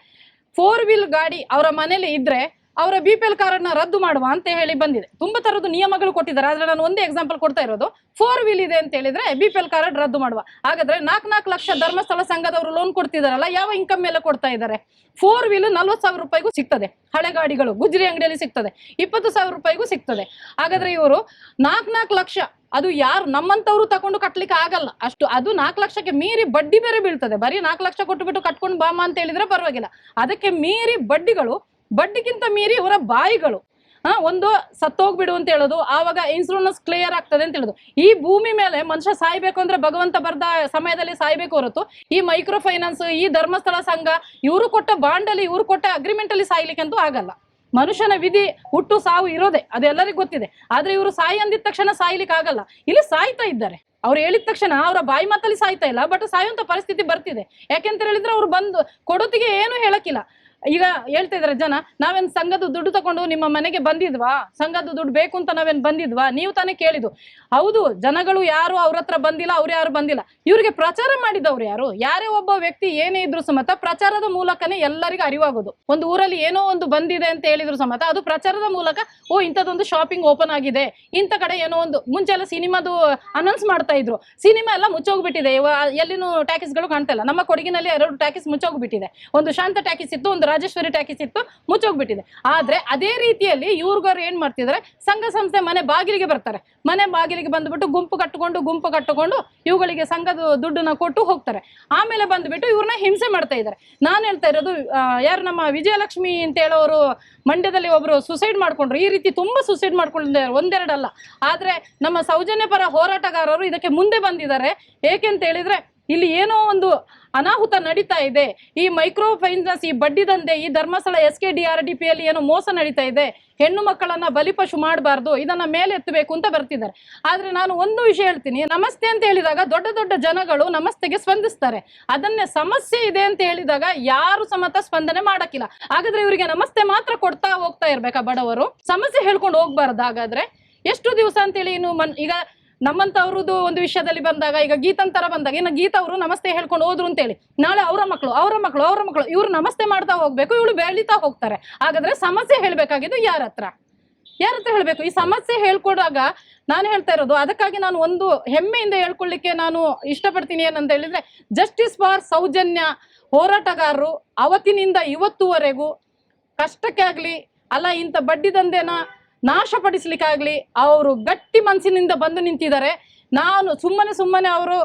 ಫೋರ್ ವೀಲ್ ಗಾಡಿ ಅವರ ಮನೇಲಿ ಇದ್ರೆ ಅವರ ಬಿ ಪಿ ಎಲ್ ಕಾರ್ಡ್ನ ರದ್ದು ಮಾಡುವ ಅಂತ ಹೇಳಿ ಬಂದಿದೆ. ತುಂಬಾ ತರದ ನಿಯಮಗಳು ಕೊಟ್ಟಿದ್ದಾರೆ. ಆದ್ರೆ ನಾನು ಒಂದೇ ಎಕ್ಸಾಂಪಲ್ ಕೊಡ್ತಾ ಇರೋದು. ಫೋರ್ ವೀಲ್ ಇದೆ ಅಂತ ಹೇಳಿದ್ರೆ ಬಿ ಪಿ ಎಲ್ ಕಾರ್ಡ್ ರದ್ದು ಮಾಡುವ. ಹಾಗಾದ್ರೆ ನಾಲ್ಕು ನಾಲ್ಕು ಲಕ್ಷ ಧರ್ಮಸ್ಥಳ ಸಂಘದವರು ಲೋನ್ ಕೊಡ್ತಿದಾರಲ್ಲ, ಯಾವ ಇನ್ಕಮ್ ಮೇಲೆ ಕೊಡ್ತಾ ಇದ್ದಾರೆ? ಫೋರ್ ವೀಲ್ ನಲ್ವತ್ತು ಸಾವಿರ ರೂಪಾಯಿಗೂ ಸಿಗ್ತದೆ. ಹಳೆ ಗಾಡಿಗಳು, ಗುಜರಿ ಅಂಗಡಿಯಲ್ಲಿ ಸಿಗ್ತದೆ. ಇಪ್ಪತ್ತು ಸಾವಿರ ರೂಪಾಯಿಗೂ ಸಿಗ್ತದೆ. ಹಾಗಾದ್ರೆ ಇವರು ನಾಲ್ಕು ನಾಲ್ಕು ಲಕ್ಷ, ಅದು ಯಾರು ನಮ್ಮಂತವ್ರು ತಗೊಂಡು ಕಟ್ಲಿಕ್ಕೆ ಆಗಲ್ಲ. ಅಷ್ಟು, ಅದು ನಾಲ್ಕು ಲಕ್ಷಕ್ಕೆ ಮೀರಿ ಬಡ್ಡಿ ಬೇರೆ ಬೀಳ್ತದೆ. ಬರೀ ನಾಲ್ಕು ಲಕ್ಷ ಕೊಟ್ಟುಬಿಟ್ಟು ಕಟ್ಕೊಂಡು ಬಾಮ ಅಂತ ಹೇಳಿದ್ರೆ ಪರವಾಗಿಲ್ಲ. ಅದಕ್ಕೆ ಮೀರಿ ಬಡ್ಡಿಗಳು ಬಡ್ಡಿಗಿಂತ ಮೀರಿ ಇವರ ಬಾಯಿಗಳು. ಹಾ, ಒಂದು ಸತ್ತೋಗ್ಬಿಡು ಅಂತ ಹೇಳೋದು, ಆವಾಗ ಇನ್ಸೂರೆನ್ಸ್ ಕ್ಲಿಯರ್ ಆಗ್ತದೆ ಅಂತ ಹೇಳೋದು. ಈ ಭೂಮಿ ಮೇಲೆ ಮನುಷ್ಯ ಸಾಯ್ಬೇಕು ಅಂದ್ರೆ ಭಗವಂತ ಬರ್ದ ಸಮಯದಲ್ಲಿ ಸಾಯ್ಬೇಕು ಹೊರತು, ಈ ಮೈಕ್ರೋ ಫೈನಾನ್ಸ್ ಈ ಧರ್ಮಸ್ಥಳ ಸಂಘ, ಇವರು ಕೊಟ್ಟ ಬಾಂಡಲ್ಲಿ, ಇವರು ಕೊಟ್ಟ ಅಗ್ರಿಮೆಂಟ್ ಅಲ್ಲಿ ಸಾಯ್ಲಿಕ್ಕಂತೂ ಆಗಲ್ಲ. ಮನುಷ್ಯನ ವಿಧಿ ಹುಟ್ಟು ಸಾವು ಇರೋದೆ ಅದೆಲ್ಲರಿಗೂ ಗೊತ್ತಿದೆ. ಆದ್ರೆ ಇವರು ಸಾಯಿ ಅಂದಿದ ತಕ್ಷಣ ಸಾಯ್ಲಿಕ್ಕೆ ಆಗಲ್ಲ. ಇಲ್ಲಿ ಸಾಯ್ತಾ ಇದ್ದಾರೆ. ಅವ್ರು ಹೇಳಿದ ತಕ್ಷಣ ಅವರ ಬಾಯಿ ಮಾತಲ್ಲಿ ಸಾಯ್ತಾ ಇಲ್ಲ ಬಟ್ ಸಾಯುವಂತ ಪರಿಸ್ಥಿತಿ ಬರ್ತಿದೆ. ಯಾಕೆಂತ ಹೇಳಿದ್ರೆ ಅವ್ರು ಬಂದು, ಕೊಡೋತಿಗೆ ಏನು ಹೇಳಕ್ಕಿಲ್ಲ. ಈಗ ಹೇಳ್ತಾ ಇದಾರೆ ಜನ, ನಾವೇನ್ ಸಂಘದ ದುಡ್ಡು ತಗೊಂಡು ನಿಮ್ಮ ಮನೆಗೆ ಬಂದಿದ್ವಾ? ಸಂಘದ ದುಡ್ಡು ಬೇಕು ಅಂತ ನಾವೇನ್ ಬಂದಿದ್ವಾ? ನೀವು ತಾನೇ ಕೇಳಿದ್ದು. ಹೌದು, ಜನಗಳು ಯಾರು ಅವ್ರ ಹತ್ರ ಬಂದಿಲ್ಲ, ಅವ್ರು ಯಾರು ಬಂದಿಲ್ಲ. ಇವ್ರಿಗೆ ಪ್ರಚಾರ ಮಾಡಿದವ್ರು ಯಾರು? ಯಾರೇ ಒಬ್ಬ ವ್ಯಕ್ತಿ ಏನೇ ಇದ್ರು ಸಮೇತ ಪ್ರಚಾರದ ಮೂಲಕನೇ ಎಲ್ಲರಿಗೂ ಅರಿವಾಗೋದು. ಒಂದು ಊರಲ್ಲಿ ಏನೋ ಒಂದು ಬಂದಿದೆ ಅಂತ ಹೇಳಿದ್ರು ಸಮೇತ ಅದು ಪ್ರಚಾರದ ಮೂಲಕ, ಓ, ಇಂಥದ್ದೊಂದು ಶಾಪಿಂಗ್ ಓಪನ್ ಆಗಿದೆ. ಇಂಥ ಕಡೆ ಏನೋ ಒಂದು, ಮುಂಚೆ ಎಲ್ಲ ಸಿನಿಮಾದು ಅನೌನ್ಸ್ ಮಾಡ್ತಾ ಇದ್ರು. ಸಿನಿಮಾ ಎಲ್ಲ ಮುಚ್ಚೋಗ್ಬಿಟ್ಟಿದೆ. ಎಲ್ಲಿನೂ ಟ್ಯಾಕಿಸ್ಗಳು ಕಾಣ್ತಾ ಇಲ್ಲ. ನಮ್ಮ ಕೊಡಗಿನಲ್ಲಿ ಎರಡು ಟ್ಯಾಕಿಸ್ ಮುಚ್ಚೋಗ್ಬಿಟ್ಟಿದೆ. ಒಂದು ಶಾಂತ ಟ್ಯಾಕಿಸ್ ಇತ್ತು, ಒಂದು ರಾಜೇಶ್ವರಿ ಟ್ಯಾಕಿಸ್ ಇತ್ತು ಮುಚ್ಚೋಗ್ಬಿಟ್ಟಿದೆ. ಆದ್ರೆ ಅದೇ ರೀತಿಯಲ್ಲಿ ಇವ್ರಿಗವ್ರು ಏನ್ ಮಾಡ್ತಿದ್ದಾರೆ ಸಂಘ ಸಂಸ್ಥೆ ಮನೆ ಬಾಗಿಲಿಗೆ ಬರ್ತಾರೆ. ಮನೆ ಬಾಗಿಲಿಗೆ ಬಂದ್ಬಿಟ್ಟು ಗುಂಪು ಕಟ್ಟಿಕೊಂಡು ಗುಂಪು ಕಟ್ಟಿಕೊಂಡು ಇವುಗಳಿಗೆ ಸಂಘದ ದುಡ್ಡನ್ನ ಕೊಟ್ಟು ಹೋಗ್ತಾರೆ. ಆಮೇಲೆ ಬಂದ್ಬಿಟ್ಟು ಇವ್ರನ್ನ ಹಿಂಸೆ ಮಾಡ್ತಾ ಇದ್ದಾರೆ ನಾನು ಹೇಳ್ತಾ ಇರೋದು ಯಾರು ನಮ್ಮ ವಿಜಯಲಕ್ಷ್ಮಿ ಅಂತ ಹೇಳೋರು ಮಂಡ್ಯದಲ್ಲಿ ಒಬ್ರು ಸುಸೈಡ್ ಮಾಡ್ಕೊಂಡ್ರು. ಈ ರೀತಿ ತುಂಬಾ ಸುಸೈಡ್ ಮಾಡ್ಕೊಂಡಿದ್ದಾರೆ ಒಂದೆರಡಲ್ಲ. ಆದ್ರೆ ನಮ್ಮ ಸೌಜನ್ಯ ಪರ ಹೋರಾಟಗಾರರು ಇದಕ್ಕೆ ಮುಂದೆ ಬಂದಿದ್ದಾರೆ. ಏಕೆಂತ ಹೇಳಿದ್ರೆ ಇಲ್ಲಿ ಏನೋ ಒಂದು ಅನಾಹುತ ನಡೀತಾ ಇದೆ. ಈ ಮೈಕ್ರೋ ಫೈನಾನ್ಸ್ ಈ ಬಡ್ಡಿ ದಂಧೆ, ಈ Dharmasthala S K D R D P ಅಲ್ಲಿ ಏನೋ ಮೋಸ ನಡೀತಾ ಇದೆ. ಹೆಣ್ಣು ಮಕ್ಕಳನ್ನ ಬಲಿಪಶು ಮಾಡಬಾರ್ದು, ಇದನ್ನ ಮೇಲೆ ಎತ್ತಬೇಕು ಅಂತ ಬರ್ತಿದ್ದಾರೆ. ಆದ್ರೆ ನಾನು ಒಂದು ವಿಷಯ ಹೇಳ್ತೀನಿ, ನಮಸ್ತೆ ಅಂತ ಹೇಳಿದಾಗ ದೊಡ್ಡ ದೊಡ್ಡ ಜನಗಳು ನಮಸ್ತೆಗೆ ಸ್ಪಂದಿಸ್ತಾರೆ. ಅದನ್ನೇ ಸಮಸ್ಯೆ ಇದೆ ಅಂತ ಹೇಳಿದಾಗ ಯಾರು ಸಮತ ಸ್ಪಂದನೆ ಮಾಡಕ್ಕಿಲ್ಲ. ಹಾಗಾದ್ರೆ ಇವರಿಗೆ ನಮಸ್ತೆ ಮಾತ್ರ ಕೊಡ್ತಾ ಹೋಗ್ತಾ ಇರ್ಬೇಕಾ ಬಡವರು? ಸಮಸ್ಯೆ ಹೇಳ್ಕೊಂಡು ಹೋಗ್ಬಾರ್ದು ಹಾಗಾದ್ರೆ. ಎಷ್ಟು ದಿವಸ ಅಂತೇಳಿ ಇನ್ನು ಮನ್ ಈಗ ನಮ್ಮಂತವ್ರದ್ದು ಒಂದು ವಿಷಯದಲ್ಲಿ ಬಂದಾಗ, ಈಗ ಗೀತಂತರ ಬಂದಾಗ, ಇನ್ನು ಗೀತ ಅವರು ನಮಸ್ತೆ ಹೇಳ್ಕೊಂಡು ಹೋದ್ರು ಅಂತೇಳಿ. ನಾಳೆ ಅವರ ಮಕ್ಕಳು ಅವರ ಮಕ್ಕಳು ಅವರ ಮಕ್ಕಳು ಇವ್ರು ನಮಸ್ತೆ ಮಾಡ್ತಾ ಹೋಗ್ಬೇಕು, ಇವಳು ಬೆಳೀತಾ ಹೋಗ್ತಾರೆ. ಹಾಗಾದ್ರೆ ಸಮಸ್ಯೆ ಹೇಳ್ಬೇಕಾಗಿದ್ದು ಯಾರ ಹತ್ರ? ಯಾರ ಹತ್ರ ಹೇಳಬೇಕು? ಈ ಸಮಸ್ಯೆ ಹೇಳ್ಕೊಡಾಗ ನಾನು ಹೇಳ್ತಾ ಇರೋದು, ಅದಕ್ಕಾಗಿ ನಾನು ಒಂದು ಹೆಮ್ಮೆಯಿಂದ ಹೇಳ್ಕೊಳ್ಳಿಕ್ಕೆ ನಾನು ಇಷ್ಟಪಡ್ತೀನಿ ಏನಂತ ಹೇಳಿದ್ರೆ ಜಸ್ಟಿಸ್ ಫಾರ್ ಸೌಜನ್ಯ ಹೋರಾಟಗಾರರು ಅವತ್ತಿನಿಂದ ಇವತ್ತುವರೆಗೂ ಕಷ್ಟಕ್ಕೆ ಆಗಲಿ, ಅಲ್ಲ ಇಂಥ ಬಡ್ಡಿ ದಂಧೆನ ನಾಶಪಡಿಸ್ಲಿಕ್ಕಾಗ್ಲಿ ಅವರು ಗಟ್ಟಿ ಮನಸ್ಸಿನಿಂದ ಬಂದು ನಿಂತಿದ್ದಾರೆ. ನಾನು ಸುಮ್ಮನೆ ಸುಮ್ಮನೆ ಅವರು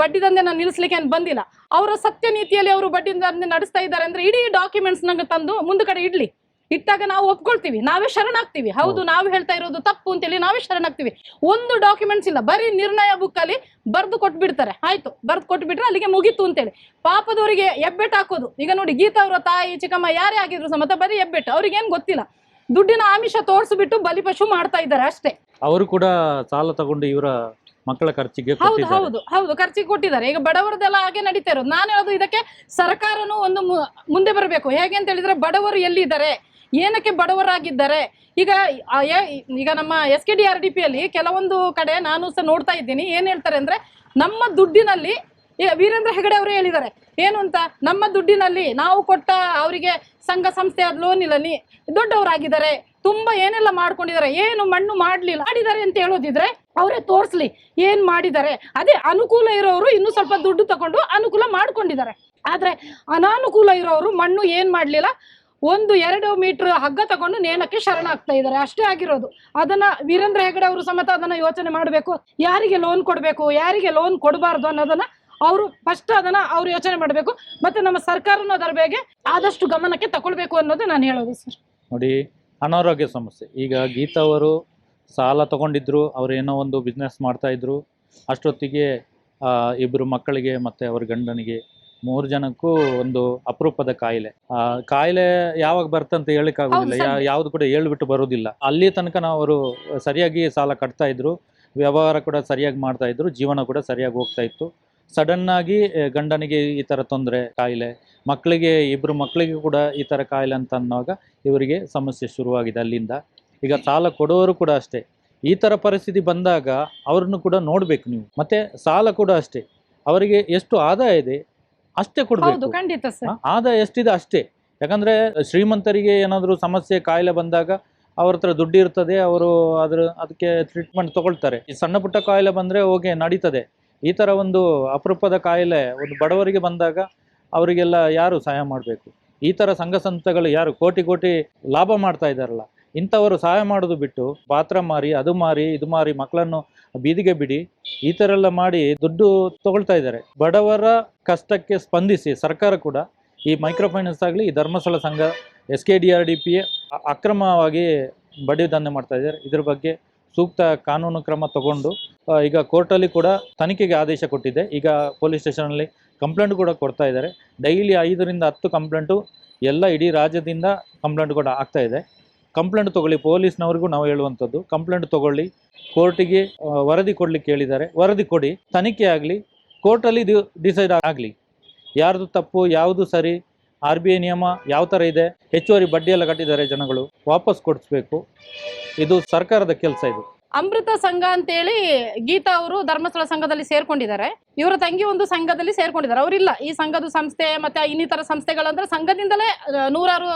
ಬಡ್ಡಿ ನಾನು ನಿಲ್ಲಿಸ್ಲಿಕ್ಕೆ ಅಂತ ಬಂದಿಲ್ಲ. ಅವರ ಸತ್ಯ ನೀತಿಯಲ್ಲಿ ಅವರು ಬಡ್ಡಿ ದಂಧೆ ನಡೆಸ್ತಾ ಇದ್ದಾರೆ ಅಂದ್ರೆ ಇಡೀ ಡಾಕ್ಯುಮೆಂಟ್ಸ್ ನಂಗೆ ತಂದು ಮುಂದೆ ಕಡೆ ಇಡ್ಲಿ. ಇಟ್ಟಾಗ ನಾವು ಒಪ್ಕೊಳ್ತೀವಿ, ನಾವೇ ಶರಣಾಗ್ತೀವಿ. ಹೌದು, ನಾವು ಹೇಳ್ತಾ ಇರೋದು ತಪ್ಪು ಅಂತೇಳಿ ನಾವೇ ಶರಣಾಗ್ತೀವಿ. ಒಂದು ಡಾಕ್ಯುಮೆಂಟ್ಸ್ ಇಲ್ಲ, ಬರೀ ನಿರ್ಣಯ ಬುಕ್ ಅಲ್ಲಿ ಬರ್ದು ಕೊಟ್ಬಿಡ್ತಾರೆ. ಆಯ್ತು, ಬರ್ದು ಕೊಟ್ಬಿಟ್ರೆ ಅಲ್ಲಿಗೆ ಮುಗೀತು ಅಂತೇಳಿ. ಪಾಪದವರಿಗೆ ಎಬ್ಬೆಟ್ ಹಾಕೋದು. ಈಗ ನೋಡಿ ಗೀತಾ ಅವರ ತಾಯಿ ಚಿಕ್ಕಮ್ಮ ಯಾರೇ ಆಗಿದ್ರು ಸಮೇತ ಬರೀ ಎಬ್ಬೆಟ್ಟು ಅವ್ರಿಗೆ ಏನ್ ಗೊತ್ತಿಲ್ಲ. ದುಡ್ಡಿನ ಆಮಿಷ ತೋರಿಸ್ಬಿಟ್ಟು ಬಲಿಪಶು ಮಾಡ್ತಾ ಇದ್ದಾರೆ ಅಷ್ಟೇ. ಅವರು ಕೂಡ ಸಾಲ ತಗೊಂಡು ಇವರ ಮಕ್ಕಳ ಖರ್ಚಿಗೆ ಹೌದು ಹೌದು ಹೌದು ಖರ್ಚಿಗೆ ಕೊಟ್ಟಿದ್ದಾರೆ. ಈಗ ಬಡವರದೆಲ್ಲ ಹಾಗೆ ನಡೀತಾ ಇರೋದು. ನಾನು ಹೇಳೋದು ಇದಕ್ಕೆ ಸರ್ಕಾರನೂ ಒಂದು ಮುಂದೆ ಬರಬೇಕು. ಹೇಗೆ ಅಂತ ಹೇಳಿದ್ರೆ ಬಡವರು ಎಲ್ಲಿದ್ದಾರೆ? ಏನಕ್ಕೆ ಬಡವರಾಗಿದ್ದಾರೆ? ಈಗ ಈಗ ನಮ್ಮ S K D R D P ಅಲ್ಲಿ ಕೆಲವೊಂದು ಕಡೆ ನಾನು ಸಹ ನೋಡ್ತಾ ಇದ್ದೀನಿ. ಏನ್ ಹೇಳ್ತಾರೆ ಅಂದ್ರೆ ನಮ್ಮ ದುಡ್ಡಿನಲ್ಲಿ ಈಗ ವೀರೇಂದ್ರ ಹೆಗಡೆ ಅವರು ಹೇಳಿದ್ದಾರೆ. ಏನು ಅಂತ? ನಮ್ಮ ದುಡ್ಡಿನಲ್ಲಿ ನಾವು ಕೊಟ್ಟ ಅವರಿಗೆ ಸಂಘ ಸಂಸ್ಥೆ ಲೋನ್ ನೀ ದೊಡ್ಡವರಾಗಿದ್ದಾರೆ. ತುಂಬಾ ಏನೆಲ್ಲ ಮಾಡ್ಕೊಂಡಿದ್ದಾರೆ? ಏನು ಮಣ್ಣು ಮಾಡ್ಲಿಲ್ಲ. ಮಾಡಿದ್ದಾರೆ ಅಂತ ಹೇಳೋದಿದ್ರೆ ಅವರೇ ತೋರಿಸ್ಲಿ. ಏನ್ ಮಾಡಿದ್ದಾರೆ? ಅದೇ ಅನುಕೂಲ ಇರೋರು ಇನ್ನು ಸ್ವಲ್ಪ ದುಡ್ಡು ತಗೊಂಡು ಅನುಕೂಲ ಮಾಡ್ಕೊಂಡಿದ್ದಾರೆ. ಆದ್ರೆ ಅನಾನುಕೂಲ ಇರೋರು ಮಣ್ಣು ಏನ್ ಮಾಡ್ಲಿಲ್ಲ? ಒಂದು ಎರಡು ಮೀಟರ್ ಹಗ್ಗ ತಗೊಂಡು ನೇಣಕ್ಕೆ ಶರಣಾಗ್ತಾ ಇದ್ದಾರೆ. ಅಷ್ಟೇ ಆಗಿರೋದು. ಅದನ್ನ ವೀರೇಂದ್ರ ಹೆಗಡೆ ಅವರು ಸಮೇತ ಅದನ್ನ ಯೋಚನೆ ಮಾಡಬೇಕು. ಯಾರಿಗೆ ಲೋನ್ ಕೊಡಬೇಕು? ಯಾರಿಗೆ ಲೋನ್ ಕೊಡಬಾರ್ದು ಅನ್ನೋದನ್ನ ಅವರು ಫಸ್ಟ್ ಅದನ್ನ ಅವ್ರು ಯೋಚನೆ ಮಾಡಬೇಕು. ಮತ್ತೆ ನಮ್ಮ ಸರ್ಕಾರನೂ ಅದರ ಬಗ್ಗೆ ಆದಷ್ಟು ಗಮನಕ್ಕೆ ತಗೊಳ್ಬೇಕು ಅನ್ನೋದು ನಾನು ಹೇಳೋದು ಸರ್. ನೋಡಿ ಅನಾರೋಗ್ಯ ಸಮಸ್ಯೆ. ಈಗ ಗೀತಾ ಅವರು ಸಾಲ ತಗೊಂಡಿದ್ರು ಅವ್ರು ಏನೋ ಒಂದು ಬಿಸ್ನೆಸ್ ಮಾಡ್ತಾ ಇದ್ರು. ಅಷ್ಟೊತ್ತಿಗೆ ಇಬ್ರು ಮಕ್ಕಳಿಗೆ ಮತ್ತೆ ಅವ್ರ ಗಂಡನಿಗೆ ಮೂರು ಜನಕ್ಕೂ ಒಂದು ಅಪರೂಪದ ಕಾಯಿಲೆ. ಆ ಕಾಯಿಲೆ ಯಾವಾಗ ಬರ್ತಂತ ಹೇಳಕ್ ಆಗುದಿಲ್ಲ. ಯಾ ಯಾವ್ದು ಕೂಡ ಹೇಳ್ಬಿಟ್ಟು ಬರೋದಿಲ್ಲ. ಅಲ್ಲಿ ತನಕ ನಾವು ಅವರು ಸರಿಯಾಗಿ ಸಾಲ ಕಟ್ತಾ ಇದ್ರು. ವ್ಯವಹಾರ ಕೂಡ ಸರಿಯಾಗಿ ಮಾಡ್ತಾ ಇದ್ರು. ಜೀವನ ಕೂಡ ಸರಿಯಾಗಿ ಹೋಗ್ತಾ ಇತ್ತು. ಸಡನ್ ಆಗಿ ಗಂಡನಿಗೆ ಈ ತರ ತೊಂದರೆ ಕಾಯಿಲೆ ಮಕ್ಕಳಿಗೆ ಇಬ್ರು ಮಕ್ಕಳಿಗೆ ಕೂಡ ಈ ತರ ಕಾಯಿಲೆ ಅಂತ ಅನ್ನುವಾಗ ಇವರಿಗೆ ಸಮಸ್ಯೆ ಶುರುವಾಗಿದೆ ಅಲ್ಲಿಂದ. ಈಗ ಸಾಲ ಕೊಡೋರು ಕೂಡ ಅಷ್ಟೇ. ಈ ತರ ಪರಿಸ್ಥಿತಿ ಬಂದಾಗ ಅವ್ರನ್ನು ಕೂಡ ನೋಡ್ಬೇಕು ನೀವು. ಮತ್ತೆ ಸಾಲ ಕೂಡ ಅಷ್ಟೇ. ಅವರಿಗೆ ಎಷ್ಟು ಆದಾಯ ಇದೆ ಅಷ್ಟೇ ಕೊಡಬೇಕು. ಖಂಡಿತ ಸರ್. ಆದಾಯ ಎಷ್ಟಿದೆ ಅಷ್ಟೇ. ಯಾಕಂದ್ರೆ ಶ್ರೀಮಂತರಿಗೆ ಏನಾದರೂ ಸಮಸ್ಯೆ ಕಾಯಿಲೆ ಬಂದಾಗ ಅವ್ರ ಹತ್ರ ದುಡ್ಡು ಇರ್ತದೆ ಅವರು ಅದ್ರ ಅದಕ್ಕೆ ಟ್ರೀಟ್ಮೆಂಟ್ ತಗೊಳ್ತಾರೆ. ಈ ಸಣ್ಣ ಪುಟ್ಟ ಕಾಯಿಲೆ ಬಂದ್ರೆ ಓಕೆ ನಡೀತದೆ. ಈ ಥರ ಒಂದು ಅಪರೂಪದ ಕಾಯಿಲೆ ಒಂದು ಬಡವರಿಗೆ ಬಂದಾಗ ಅವರಿಗೆಲ್ಲ ಯಾರು ಸಹಾಯ ಮಾಡಬೇಕು? ಈ ಥರ ಸಂಘ ಸಂಸ್ಥೆಗಳು ಯಾರು ಕೋಟಿ ಕೋಟಿ ಲಾಭ ಮಾಡ್ತಾ ಇದ್ದಾರಲ್ಲ, ಇಂಥವರು ಸಹಾಯ ಮಾಡೋದು ಬಿಟ್ಟು ಪಾತ್ರ ಮಾರಿ, ಅದು ಮಾರಿ, ಇದು ಮಾರಿ, ಮಕ್ಕಳನ್ನು ಬೀದಿಗೆ ಬಿಡಿ, ಈ ಥರ ಎಲ್ಲ ಮಾಡಿ ದುಡ್ಡು ತಗೊಳ್ತಾ ಇದ್ದಾರೆ. ಬಡವರ ಕಷ್ಟಕ್ಕೆ ಸ್ಪಂದಿಸಿ ಸರ್ಕಾರ ಕೂಡ ಈ ಮೈಕ್ರೋ ಫೈನಾನ್ಸ್ ಆಗಲಿ, ಈ ಧರ್ಮಸ್ಥಳ ಸಂಘ, S K D R D P ಅಕ್ರಮವಾಗಿ ಬಡ್ಡಿ ದಂಧೆ ಮಾಡ್ತಾ ಇದ್ದಾರೆ. ಇದ್ರ ಬಗ್ಗೆ ಸೂಕ್ತ ಕಾನೂನು ಕ್ರಮ ತಗೊಂಡು ಈಗ ಕೋರ್ಟಲ್ಲಿ ಕೂಡ ತನಿಖೆಗೆ ಆದೇಶ ಕೊಟ್ಟಿದೆ. ಈಗ ಪೊಲೀಸ್ ಸ್ಟೇಷನಲ್ಲಿ ಕಂಪ್ಲೇಂಟ್ ಕೂಡ ಕೊಡ್ತಾ ಇದ್ದಾರೆ. ಡೈಲಿ ಐದರಿಂದ ಹತ್ತು ಕಂಪ್ಲೇಂಟು ಎಲ್ಲ ಇಡೀ ರಾಜ್ಯದಿಂದ ಕಂಪ್ಲೇಂಟ್ ಕೂಡ ಆಗ್ತಾ ಇದೆ. ಕಂಪ್ಲೇಂಟ್ ತಗೊಳ್ಳಿ, ಪೊಲೀಸ್ನವ್ರಿಗೂ ನಾವು ಹೇಳುವಂಥದ್ದು, ಕಂಪ್ಲೇಂಟ್ ತಗೊಳ್ಳಿ. ಕೋರ್ಟಿಗೆ ವರದಿ ಕೊಡ್ಲಿಕ್ಕೆ ಹೇಳಿದ್ದಾರೆ. ವರದಿ ಕೊಡಿ. ತನಿಖೆ ಆಗಲಿ, ಕೋರ್ಟಲ್ಲಿ ಡಿಸೈಡ್ ಆಗಲಿ. ಯಾರ್ದು ತಪ್ಪು, ಯಾವುದು ಸರಿ, ಆರ್ ಬಿ ಐ ನಿಯಮ ಯಾವ ಥರ ಇದೆ, ಹೆಚ್ಚುವರಿ ಬಡ್ಡಿಯೆಲ್ಲ ಕಟ್ಟಿದ್ದಾರೆ ಜನಗಳು. ವಾಪಸ್ ಕೊಡಿಸ್ಬೇಕು. ಇದು ಸರ್ಕಾರದ ಕೆಲಸ ಇದು. ಅಮೃತ ಸಂಘ ಅಂತೇಳಿ ಗೀತಾ ಅವರು ಧರ್ಮಸ್ಥಳ ಸಂಘದಲ್ಲಿ ಸೇರ್ಕೊಂಡಿದ್ದಾರೆ. ಇವರ ತಂಗಿ ಒಂದು ಸಂಘದಲ್ಲಿ ಸೇರ್ಕೊಂಡಿದ್ದಾರೆ. ಅವರಿಲ್ಲ. ಈ ಸಂಘದ ಸಂಸ್ಥೆ ಮತ್ತೆ ಇನ್ನಿತರ ಸಂಸ್ಥೆಗಳಂದ್ರೆ ಸಂಘದಿಂದಲೇ ನೂರಾರು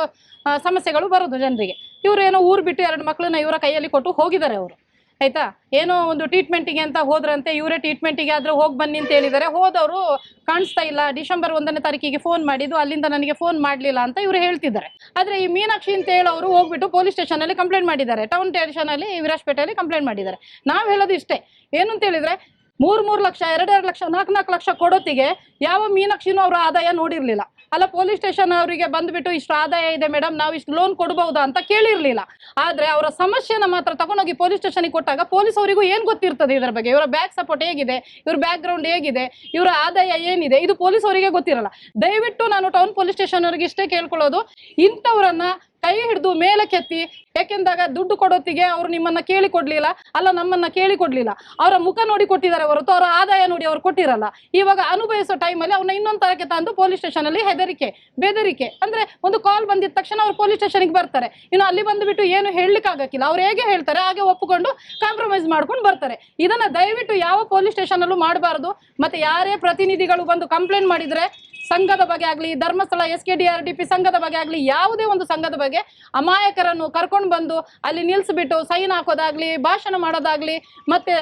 ಸಮಸ್ಯೆಗಳು ಬರೋದು ಜನರಿಗೆ. ಇವರು ಏನೋ ಊರು ಬಿಟ್ಟು ಎರಡು ಮಕ್ಕಳನ್ನ ಇವರ ಕೈಯಲ್ಲಿ ಕೊಟ್ಟು ಹೋಗಿದ್ದಾರೆ ಅವರು. ಆಯ್ತಾ? ಏನೋ ಒಂದು ಟ್ರೀಟ್ಮೆಂಟಿಗೆ ಅಂತ ಹೋದ್ರಂತೆ, ಇವರೇ ಟ್ರೀಟ್ಮೆಂಟಿಗೆ ಆದ್ರೆ ಹೋಗಿ ಬನ್ನಿ ಅಂತ ಹೇಳಿದ್ದಾರೆ ಹೋದವರು ಕಾಣಿಸ್ತಾ ಇಲ್ಲ. ಡಿಸೆಂಬರ್ ಒಂದನೇ ತಾರೀಕಿಗೆ ಫೋನ್ ಮಾಡಿದ್ದು, ಅಲ್ಲಿಂದ ನನಗೆ ಫೋನ್ ಮಾಡಲಿಲ್ಲ ಅಂತ ಇವರು ಹೇಳ್ತಿದ್ದಾರೆ. ಆದ್ರೆ ಈ ಮೀನಾಕ್ಷಿ ಅಂತ ಹೇಳೋರು ಹೋಗ್ಬಿಟ್ಟು ಪೊಲೀಸ್ ಸ್ಟೇಷನಲ್ಲಿ ಕಂಪ್ಲೇಂಟ್ ಮಾಡಿದ್ದಾರೆ. ಟೌನ್ ಸ್ಟೇಷನ್ ಅಲ್ಲಿ, ವಿರಾಜ್ಪೇಟೆಯಲ್ಲಿ ಕಂಪ್ಲೇಂಟ್ ಮಾಡಿದ್ದಾರೆ. ನಾವು ಹೇಳೋದು ಇಷ್ಟೇ. ಏನು ಅಂತ ಹೇಳಿದ್ರೆ ಮೂರ್ ಮೂರ್ ಲಕ್ಷ, ಎರಡೆರಡು ಲಕ್ಷ, ನಾಲ್ಕು ನಾಲ್ಕು ಲಕ್ಷ ಕೊಡೋತಿಗೆ ಯಾವ ಮೀನಾಕ್ಷಿನೂ ಅವರ ಆದಾಯ ನೋಡಿರ್ಲಿಲ್ಲ. ಅಲ್ಲ ಪೊಲೀಸ್ ಸ್ಟೇಷನ್ ಅವರಿಗೆ ಬಂದ್ಬಿಟ್ಟು ಇಷ್ಟು ಆದಾಯ ಇದೆ ಮೇಡಮ್ ನಾವು ಇಷ್ಟು ಲೋನ್ ಕೊಡಬಹುದಾ ಅಂತ ಕೇಳಿರ್ಲಿಲ್ಲ. ಆದ್ರೆ ಅವರ ಸಮಸ್ಯೆನ ಮಾತ್ರ ತಗೊಂಡೋಗಿ ಪೊಲೀಸ್ ಸ್ಟೇಷನ್ಗೆ ಕೊಟ್ಟಾಗ ಪೊಲೀಸ್ ಅವರಿಗೂ ಏನ್ ಗೊತ್ತಿರ್ತದೆ ಇದರ ಬಗ್ಗೆ? ಇವರ ಬ್ಯಾಕ್ ಸಪೋರ್ಟ್ ಹೇಗಿದೆ? ಇವ್ರ ಬ್ಯಾಕ್ ಗ್ರೌಂಡ್ ಹೇಗಿದೆ? ಇವರ ಆದಾಯ ಏನಿದೆ? ಇದು ಪೊಲೀಸ್ ಅವರಿಗೆ ಗೊತ್ತಿರಲ್ಲ. ದಯವಿಟ್ಟು ನಾನು ಟೌನ್ ಪೊಲೀಸ್ ಸ್ಟೇಷನ್ ಅವರಿಗೆ ಇಷ್ಟೇ ಕೇಳ್ಕೊಳ್ಳೋದು. ಇಂಥವ್ರನ್ನ ಕೈ ಹಿಡಿದು ಮೇಲೆ ಕೆತ್ತಿ ಯಾಕೆಂದಾಗ ದುಡ್ಡು ಕೊಡೋತ್ತಿಗೆ ಅವರು ನಿಮ್ಮನ್ನ ಕೇಳಿ ಕೊಡ್ಲಿಲ್ಲ, ಅಲ್ಲ ನಮ್ಮನ್ನ ಕೇಳಿ ಕೊಡ್ಲಿಲ್ಲ. ಅವರ ಮುಖ ನೋಡಿ ಕೊಟ್ಟಿದ್ದಾರೆ ಹೊರತು ಅವರ ಆದಾಯ ನೋಡಿ ಅವ್ರು ಕೊಟ್ಟಿರಲ್ಲ. ಇವಾಗ ಅನುಭವಿಸೋ ಟೈಮಲ್ಲಿ ಅವ್ನ ಇನ್ನೊಂದು ತರಕ್ಕೆ ತಂದು ಪೊಲೀಸ್ ಸ್ಟೇಷನ್ ಅಲ್ಲಿ ಹೆದರಿಕೆ, ಬೆದರಿಕೆ. ಅಂದ್ರೆ ಒಂದು ಕಾಲ್ ಬಂದಿದ ತಕ್ಷಣ ಅವ್ರು ಪೊಲೀಸ್ ಸ್ಟೇಷನ್ಗೆ ಬರ್ತಾರೆ. ಇನ್ನು ಅಲ್ಲಿ ಬಂದುಬಿಟ್ಟು ಏನು ಹೇಳಲಿಕ್ಕೆ ಆಗಕ್ಕಿಲ್ಲ. ಅವ್ರು ಹೇಗೆ ಹೇಳ್ತಾರೆ ಹಾಗೆ ಒಪ್ಪಿಕೊಂಡು ಕಾಂಪ್ರಮೈಸ್ ಮಾಡ್ಕೊಂಡು ಬರ್ತಾರೆ. ಇದನ್ನ ದಯವಿಟ್ಟು ಯಾವ ಪೊಲೀಸ್ ಸ್ಟೇಷನ್ ಅಲ್ಲೂ ಮಾಡಬಾರ್ದು. ಮತ್ತೆ ಯಾರೇ ಪ್ರತಿನಿಧಿಗಳು ಬಂದು ಕಂಪ್ಲೇಂಟ್ ಮಾಡಿದ್ರೆ ಸಂಘದ ಬಗ್ಗೆ ಆಗಲಿ, Dharmasthala S K D R D P ಸಂಘದ ಬಗ್ಗೆ ಆಗಲಿ, ಯಾವುದೇ ಒಂದು ಸಂಘದ ಬಗ್ಗೆ ಅಮಾಯಕರನ್ನು ಕರ್ಕೊಂಡು ಬಂದು ಅಲ್ಲಿ ನಿಲ್ಲಿಸ್ಬಿಟ್ಟು ಸೈನ್ ಹಾಕೋದಾಗ್ಲಿ, ಭಾಷಣ ಮಾಡೋದಾಗ್ಲಿ, ಮತ್ತೆ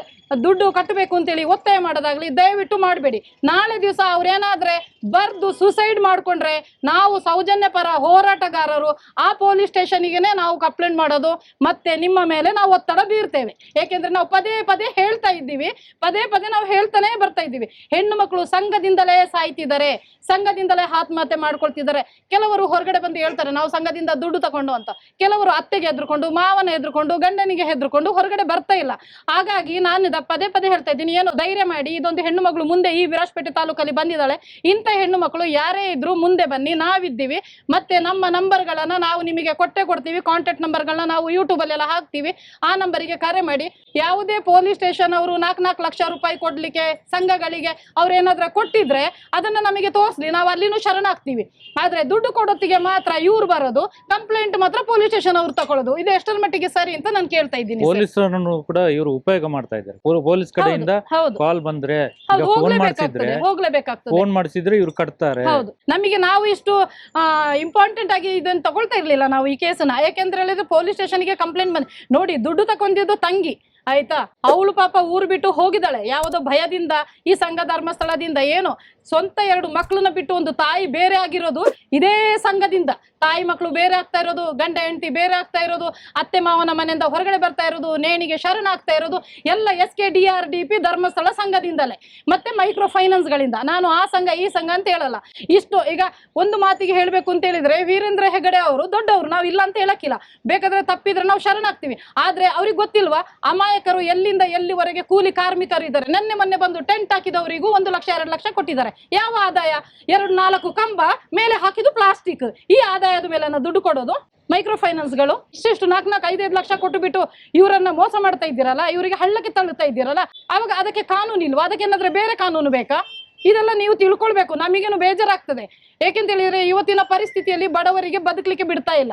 ದುಡ್ಡು ಕಟ್ಟಬೇಕು ಅಂತೇಳಿ ಒತ್ತಾಯ ಮಾಡೋದಾಗ್ಲಿ ದಯವಿಟ್ಟು ಮಾಡಬೇಡಿ. ನಾಳೆ ದಿವಸ ಅವ್ರೇನಾದರೆ ಬರ್ದು ಸುಸೈಡ್ ಮಾಡ್ಕೊಂಡ್ರೆ ನಾವು ಸೌಜನ್ಯ ಪರ ಹೋರಾಟಗಾರರು ಆ ಪೊಲೀಸ್ ಸ್ಟೇಷನ್ಗೇನೆ ನಾವು ಕಂಪ್ಲೇಂಟ್ ಮಾಡೋದು, ಮತ್ತೆ ನಿಮ್ಮ ಮೇಲೆ ನಾವು ಒತ್ತಡ ಬೀರ್ತೇವೆ. ಏಕೆಂದರೆ ನಾವು ಪದೇ ಪದೇ ಹೇಳ್ತಾ ಇದ್ದೀವಿ, ಪದೇ ಪದೇ ನಾವು ಹೇಳ್ತಾನೆ ಬರ್ತಾ ಇದ್ದೀವಿ. ಹೆಣ್ಣು ಮಕ್ಕಳು ಸಂಘದಿಂದಲೇ ಸಾಯ್ತಿದ್ದಾರೆ, ಸಂಘದಿಂದಲೇ ಆತ್ಮಹತ್ಯೆ ಮಾಡ್ಕೊಳ್ತಿದ್ದಾರೆ. ಕೆಲವರು ಹೊರಗಡೆ ಬಂದು ಹೇಳ್ತಾರೆ, ನಾವು ಸಂಘದಿಂದ ದುಡ್ಡು ತಗೊಂಡು ಅಂತ. ಕೆಲವರು ಅತ್ತೆಗೆ ಹೆದ್ರುಕೊಂಡು, ಮಾವನ ಹೆದ್ರುಕೊಂಡು, ಗಂಡನಿಗೆ ಹೆದ್ರುಕೊಂಡು ಹೊರಗಡೆ ಬರ್ತಾ ಇಲ್ಲ. ಹಾಗಾಗಿ ನಾನು ಪದೇ ಪದೇ ಹೇಳ್ತಾ ಇದ್ದೀನಿ, ಏನು ಧೈರ್ಯ ಮಾಡಿ, ಇದೊಂದು ಹೆಣ್ಣು ಮಗಳು ಮುಂದೆ ಈ ವಿರಾಜಪೇಟೆ ತಾಲೂಕಲ್ಲಿ ಬಂದಿದ್ದಾಳೆ. ಇಂಥ ಹೆಣ್ಣು ಮಕ್ಕಳು ಯಾರೇ ಇದ್ರು ಮುಂದೆ ಬನ್ನಿ, ನಾವಿದ್ದೀವಿ. ಮತ್ತೆ ನಮ್ಮ ನಂಬರ್ಗಳನ್ನ ನಾವು ನಿಮಗೆ ಕೊಟ್ಟೆ ಕೊಡ್ತೀವಿ ಕಾಂಟ್ಯಾಕ್ಟ್ ನಂಬರ್ಗಳನ್ನ ನಾವು ಯೂಟ್ಯೂಬ್ ಅಲ್ಲೆಲ್ಲ ಹಾಕ್ತೀವಿ. ಆ ನಂಬರಿಗೆ ಕರೆ ಮಾಡಿ. ಯಾವುದೇ ಪೊಲೀಸ್ ಸ್ಟೇಷನ್ ಅವರು ನಾಲ್ಕು ನಾಲ್ಕು ಲಕ್ಷ ರೂಪಾಯಿ ಕೊಡ್ಲಿಕ್ಕೆ ಸಂಘಗಳಿಗೆ ಅವ್ರು ಏನಾದ್ರೂ ಕೊಟ್ಟಿದ್ರೆ ಅದನ್ನ ನಮಗೆ ತೋರಿಸ್ಲಿ, ನಾವು ಅಲ್ಲಿನೂ ಶರಣಾಗ್ತೀವಿ. ಆದ್ರೆ ದುಡ್ಡು ಕೊಡೋತ್ತಿಗೆ ಮಾತ್ರ ಇವ್ರು ಬರೋದು ಕಂಪ್ಲೇಂಟ್ ಮಾತ್ರ ಪೊಲೀಸ್ ಸ್ಟೇಷನ್ ಅವ್ರು ತಗೊಳ್ಳೋದು ಇದು ಎಷ್ಟರ ಮಟ್ಟಿಗೆ ಸರಿ ಅಂತ ನಾನು ಕೇಳ್ತಾ ಇದ್ದೀನಿ ಸರ್. ಪೊಲೀಸರನ್ನು ಕೂಡ ಇವರು ಉಪಯೋಗ ಮಾಡ್ತಾ ಇದ್ದಾರೆ. ಪೊಲೀಸ್ ಕಡೆಯಿಂದ ಹೌದು. ಕಾಲ್ ಬಂದ್ರೆ ಈಗ ಫೋನ್ ಹೋಗ್ಲೇಬೇಕಾಗ್ತದೆ ಮಾಡಿಸಿದ್ರೆ ಹೋಗ್ಲೇಬೇಕಾಗ್ತದೆ. ಫೋನ್ ಮಾಡಿಸಿದ್ರೆ ಇವ್ರು ಕಟ್ತಾರೆ. ಹೌದು. ನಮಗೆ ನಾವು ಇಷ್ಟು ಇಂಪಾರ್ಟೆಂಟ್ ಆಗಿ ಇದನ್ನ ತಗೊಳ್ತಾ ಇರ್ಲಿಲ್ಲ ನಾವು ಈ ಕೇಸನ್ನ. ಯಾಕೆಂದ್ರೆ ಹೇಳಿದ್ರೆ ಪೊಲೀಸ್ ಸ್ಟೇಷನ್ಗೆ ಕಂಪ್ಲೇಂಟ್ ಬಂದ್ ನೋಡಿ ದುಡ್ಡು ತಗೊಂಡಿದ್ದು ತಂಗಿ. ಆಯ್ತಾ? ಅವಳು ಪಾಪ ಊರು ಬಿಟ್ಟು ಹೋಗಿದ್ದಾಳೆ. ಯಾವುದೋ ಭಯದಿಂದ, ಈ ಸಂಘ ಧರ್ಮಸ್ಥಳದಿಂದ ಏನು, ಸ್ವಂತ ಎರಡು ಮಕ್ಕಳನ್ನ ಬಿಟ್ಟು ಒಂದು ತಾಯಿ ಬೇರೆ ಆಗಿರೋದು ಇದೇ ಸಂಘದಿಂದ. ತಾಯಿ ಮಕ್ಕಳು ಬೇರೆ ಆಗ್ತಾ ಇರೋದು, ಗಂಡ ಹೆಂಡತಿ ಬೇರೆ ಆಗ್ತಾ ಇರೋದು, ಅತ್ತೆ ಮಾವನ ಮನೆಯಿಂದ ಹೊರಗಡೆ ಬರ್ತಾ ಇರೋದು, ನೇಣಿಗೆ ಶರಣ ಆಗ್ತಾ ಇರೋದು, ಎಲ್ಲ S K D R D P Dharmasthala ಸಂಘದಿಂದಲೇ. ಮತ್ತೆ ಮೈಕ್ರೋ ಫೈನಾನ್ಸ್ಗಳಿಂದ ನಾನು ಆ ಸಂಘ, ಈ ಸಂಘ ಅಂತ ಹೇಳಲ್ಲ. ಇಷ್ಟು, ಈಗ ಒಂದು ಮಾತಿಗೆ ಹೇಳಬೇಕು ಅಂತ ಹೇಳಿದ್ರೆ, ವೀರೇಂದ್ರ ಹೆಗಡೆ ಅವರು ದೊಡ್ಡವರು. ನಾವು ಇಲ್ಲ ಅಂತ ಹೇಳಕ್ಕಿಲ್ಲ. ಬೇಕಾದ್ರೆ ತಪ್ಪಿದ್ರೆ ನಾವು ಶರಣಾಗ್ತೀವಿ. ಆದ್ರೆ ಅವ್ರಿಗೆ ಗೊತ್ತಿಲ್ವಾ? ಅಮಾಯಕರು ಎಲ್ಲಿಂದ ಎಲ್ಲಿವರೆಗೆ ಕೂಲಿ ಕಾರ್ಮಿಕರು ಇದ್ದಾರೆ? ನಿನ್ನೆ ಮೊನ್ನೆ ಬಂದು ಟೆಂಟ್ ಹಾಕಿದವರಿಗೂ ಒಂದು ಲಕ್ಷ, ಎರಡು ಲಕ್ಷ ಕೊಟ್ಟಿದ್ದಾರೆ. ಯಾವ ಆದಾಯ? ಎರಡು ನಾಲ್ಕು ಕಂಬ, ಮೇಲೆ ಹಾಕಿದ್ದು ಪ್ಲಾಸ್ಟಿಕ್. ಈ ಆದಾಯದ ಮೇಲೆ ದುಡ್ಡು ಕೊಡೋದು? ಮೈಕ್ರೋ ಫೈನಾನ್ಸ್ಗಳು ಇಷ್ಟಿಷ್ಟು ನಾಲ್ಕು ನಾಲ್ಕು ಐದೈದು ಲಕ್ಷ ಕೊಟ್ಟು ಬಿಟ್ಟು ಇವರನ್ನ ಮೋಸ ಮಾಡ್ತಾ ಇದ್ದೀರಲ್ಲ, ಇವರಿಗೆ ಹಳ್ಳಕ್ಕೆ ತಳ್ಳುತ್ತಾ ಇದ್ದೀರಲ್ಲ, ಅವಾಗ ಅದಕ್ಕೆ ಕಾನೂನು ಇಲ್ವಾ ಅದಕ್ಕೆ ಏನಾದ್ರೆ ಬೇರೆ ಕಾನೂನು ಬೇಕಾ? ಇದೆಲ್ಲ ನೀವು ತಿಳ್ಕೊಳ್ಬೇಕು. ನಮಗೇನು ಬೇಜಾರಾಗ್ತದೆ. ಏಕೆಂತ ಹೇಳಿದ್ರೆ ಇವತ್ತಿನ ಪರಿಸ್ಥಿತಿಯಲ್ಲಿ ಬಡವರಿಗೆ ಬದುಕಲಿಕ್ಕೆ ಬಿಡ್ತಾ ಇಲ್ಲ.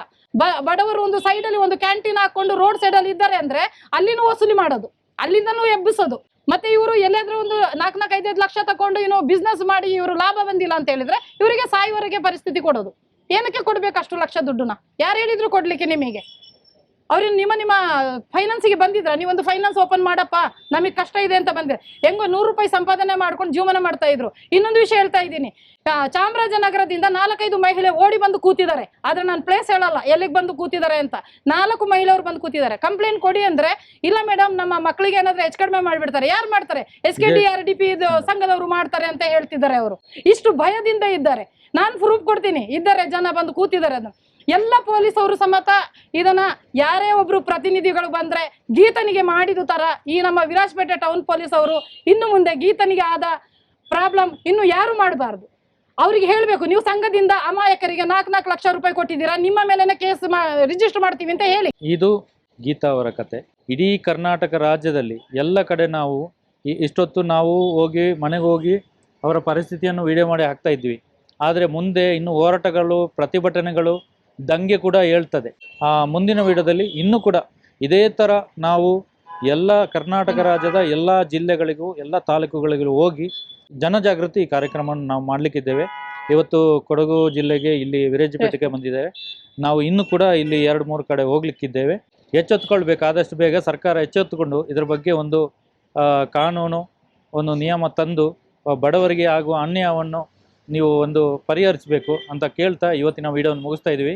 ಬಡವರು ಒಂದು ಸೈಡಲ್ಲಿ ಒಂದು ಕ್ಯಾಂಟೀನ್ ಹಾಕೊಂಡು ರೋಡ್ ಸೈಡಲ್ಲಿ ಇದ್ದಾರೆ ಅಂದ್ರೆ ಅಲ್ಲಿನೂ ವಸೂಲಿ ಮಾಡೋದು. ಅಲ್ಲಿಂದನೂ ಎಬ್ಬಿಸೋದು. ಮತ್ತೆ ಇವರು ಎಲ್ಲಾದ್ರೂ ಒಂದು ನಾಲ್ಕು ನಾಲ್ಕು ಐದೈದು ಲಕ್ಷ ತಕೊಂಡು ಏನೋ ಬಿಸ್ನೆಸ್ ಮಾಡಿ ಇವರು ಲಾಭ ಬಂದಿಲ್ಲ ಅಂತ ಹೇಳಿದ್ರೆ ಇವರಿಗೆ ಸಾಯುವರಿಗೆ ಪರಿಸ್ಥಿತಿ ಕೊಡೋದು. ಏನಕ್ಕೆ ಕೊಡ್ಬೇಕು ಅಷ್ಟು ಲಕ್ಷ ದುಡ್ಡನ್ನ? ಯಾರು ಹೇಳಿದ್ರು ಕೊಡ್ಲಿಕ್ಕೆ ನಿಮಗೆ? ಅವ್ರು ನಿಮ್ಮ ನಿಮ್ಮ ಫೈನಾನ್ಸಿಗೆ ಬಂದಿದ್ರ ನೀವೊಂದು ಫೈನಾನ್ಸ್ ಓಪನ್ ಮಾಡಪ್ಪ ನಮಗೆ ಕಷ್ಟ ಇದೆ ಅಂತ ಬಂದೆ. ಹೆಂಗೋ ನೂರು ರೂಪಾಯಿ ಸಂಪಾದನೆ ಮಾಡ್ಕೊಂಡು ಜೀವನ ಮಾಡ್ತಾ ಇದ್ರು. ಇನ್ನೊಂದು ವಿಷಯ ಹೇಳ್ತಾ ಇದ್ದೀನಿ. ಚಾಮರಾಜನಗರದಿಂದ ನಾಲ್ಕೈದು ಮಹಿಳೆ ಓಡಿ ಬಂದು ಕೂತಿದ್ದಾರೆ. ಆದ್ರೆ ನಾನು ಪ್ಲೇಸ್ ಹೇಳಲ್ಲ ಎಲ್ಲಿಗೆ ಬಂದು ಕೂತಿದ್ದಾರೆ ಅಂತ. ನಾಲ್ಕು ಮಹಿಳೆಯವರು ಬಂದು ಕೂತಿದ್ದಾರೆ. ಕಂಪ್ಲೇಂಟ್ ಕೊಡಿ ಅಂದ್ರೆ ಇಲ್ಲ ಮೇಡಮ್ ನಮ್ಮ ಮಕ್ಕಳಿಗೆ ಏನಾದ್ರೆ ಹೆಚ್ಚು ಕಡಿಮೆ ಮಾಡ್ಬಿಡ್ತಾರೆ. ಯಾರು ಮಾಡ್ತಾರೆ? S K D R D P ಸಂಘದವರು ಮಾಡ್ತಾರೆ ಅಂತ ಹೇಳ್ತಿದ್ದಾರೆ ಅವರು. ಇಷ್ಟು ಭಯದಿಂದ ಇದ್ದಾರೆ. ನಾನು ಪ್ರೂಫ್ ಕೊಡ್ತೀನಿ. ಇದ್ದಾರೆ ಜನ ಬಂದು ಕೂತಿದ್ದಾರೆ ಅದನ್ನ. ಎಲ್ಲ ಪೊಲೀಸ್ ಅವರು ಸಮೇತ ಇದನ್ನ ಯಾರೇ ಒಬ್ರು ಪ್ರತಿನಿಧಿಗಳು ಬಂದ್ರೆ ಗೀತನಿಗೆ ಮಾಡಿದ ತರ ಈ ನಮ್ಮ ವಿರಾಜಪೇಟೆ ಟೌನ್ ಪೊಲೀಸ್ ಅವರು ಇನ್ನು ಮುಂದೆ ಗೀತನಿಗೆ ಆದ ಪ್ರಾಬ್ಲಮ್ ಇನ್ನು ಯಾರು ಮಾಡಬಾರ್ದು? ಅವ್ರಿಗೆ ಹೇಳಬೇಕು, ನೀವು ಸಂಘದಿಂದ ಅಮಾಯಕರಿಗೆ ನಾಲ್ಕು ನಾಲ್ಕು ಲಕ್ಷ ರೂಪಾಯಿ ಕೊಟ್ಟಿದ್ದೀರಾ, ನಿಮ್ಮ ಮೇಲೆನೆ ಕೇಸ್ ರಿಜಿಸ್ಟರ್ ಮಾಡ್ತೀವಿ ಅಂತ ಹೇಳಿ. ಇದು ಗೀತಾ ಅವರ ಕತೆ. ಇಡೀ ಕರ್ನಾಟಕ ರಾಜ್ಯದಲ್ಲಿ ಎಲ್ಲ ಕಡೆ ನಾವು ಇಷ್ಟೊತ್ತು ನಾವು ಹೋಗಿ, ಮನೆಗೆ ಹೋಗಿ ಅವರ ಪರಿಸ್ಥಿತಿಯನ್ನು ವಿಡಿಯೋ ಮಾಡಿ ಹಾಕ್ತಾ ಇದ್ವಿ. ಆದರೆ ಮುಂದೆ ಇನ್ನು ಹೋರಾಟಗಳು, ಪ್ರತಿಭಟನೆಗಳು ದಂಗೆ ಕೂಡ ಹೇಳ್ತದೆ. ಆ ಮುಂದಿನ ವಿಡಿಯೋದಲ್ಲಿ ಇನ್ನೂ ಕೂಡ ಇದೇ ಥರ ನಾವು ಎಲ್ಲ ಕರ್ನಾಟಕ ರಾಜ್ಯದ ಎಲ್ಲ ಜಿಲ್ಲೆಗಳಿಗೂ ಎಲ್ಲ ತಾಲೂಕುಗಳಿಗೂ ಹೋಗಿ ಜನಜಾಗೃತಿ ಕಾರ್ಯಕ್ರಮವನ್ನು ನಾವು ಮಾಡಲಿಕ್ಕಿದ್ದೇವೆ. ಇವತ್ತು ಕೊಡಗು ಜಿಲ್ಲೆಗೆ ಇಲ್ಲಿ ವಿರೇಜಪೇಟೆಗೆ ಬಂದಿದ್ದೇವೆ. ನಾವು ಇನ್ನೂ ಕೂಡ ಇಲ್ಲಿ ಎರಡು ಮೂರು ಕಡೆ ಹೋಗ್ಲಿಕ್ಕಿದ್ದೇವೆ. ಎಚ್ಚೆತ್ತುಕೊಳ್ಬೇಕು ಆದಷ್ಟು ಬೇಗ ಸರ್ಕಾರ ಎಚ್ಚೆತ್ತುಕೊಂಡು ಇದರ ಬಗ್ಗೆ ಒಂದು ಕಾನೂನು ಒಂದು ನಿಯಮ ತಂದು ಬಡವರಿಗೆ ಆಗುವ ಅನ್ಯಾಯವನ್ನು ನೀವು ಒಂದು ಪರಿಹರಿಸಬೇಕು ಅಂತ ಕೇಳ್ತಾ ಇವತ್ತಿನ ವಿಡಿಯೋವನ್ನು ಮುಗಿಸ್ತಾ ಇದ್ದೀವಿ.